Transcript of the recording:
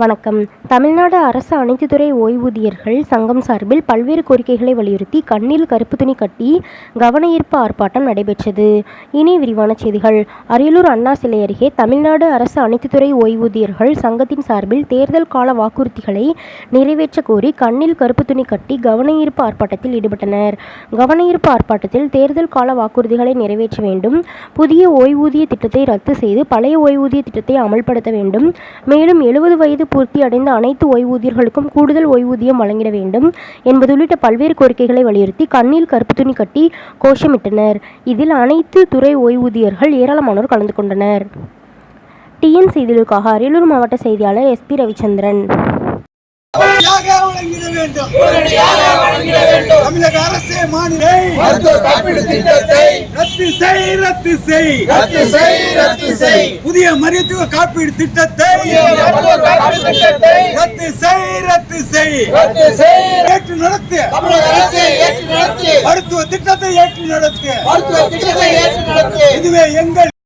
வணக்கம். தமிழ்நாடு அரசு அனைத்து துறை ஓய்வூதியர்கள் சங்கம் சார்பில் பல்வேறு கோரிக்கைகளை வலியுறுத்தி கண்ணில் கருப்பு துணி கட்டி கவன ஈர்ப்பு ஆர்ப்பாட்டம் நடைபெற்றது. இனி விரிவான செய்திகள். அரியலூர் அண்ணா சிலை அருகே தமிழ்நாடு அரசு அனைத்து துறை ஓய்வூதியர்கள் சங்கத்தின் சார்பில் தேர்தல் கால வாக்குறுதிகளை நிறைவேற்ற கோரி கண்ணில் கருப்பு துணி கட்டி கவன ஈர்ப்பு ஆர்ப்பாட்டத்தில் ஈடுபட்டனர். கவன ஈர்ப்பு ஆர்ப்பாட்டத்தில் தேர்தல் கால வாக்குறுதிகளை நிறைவேற்ற வேண்டும். புதிய ஓய்வூதிய திட்டத்தை ரத்து செய்து பழைய ஓய்வூதிய திட்டத்தை அமல்படுத்த வேண்டும். மேலும் எழுபது வயது பூர்த்தி அடைந்த அனைத்து ஓய்வூதியர்களுக்கும் கூடுதல் ஓய்வூதியம் வழங்கிட வேண்டும் என்பது உள்ளிட்ட பல்வேறு கோரிக்கைகளை வலியுறுத்தி கண்ணில் கருப்பு துணி கட்டி கோஷமிட்டனர். இதில் அனைத்து துறை ஓய்வூதியர்கள் ஏராளமானோர் கலந்து கொண்டனர். டிஎன் செய்திகளுக்காக அரியலூர் மாவட்ட செய்தியாளர் எஸ்பி ரவிச்சந்திரன். வேண்டும். அரசே மாநில மருத்துவ காப்பீடு திட்டத்தை ரத்து செய் ரத்து செய். ரத்து செய் ரத்து செய். புதிய மருத்துவ காப்பீடு திட்டத்தை மருத்துவ காப்பீடு திட்டத்தை ரத்து செய் ரத்து செய். ரத்து செய். ஏற்று நடத்து. தமிழக அரசை ஏற்று நடத்தி. மருத்துவ திட்டத்தை ஏற்று நடத்து. மருத்துவ திட்டத்தை ஏற்று நடத்தி. இதுவே எங்கள்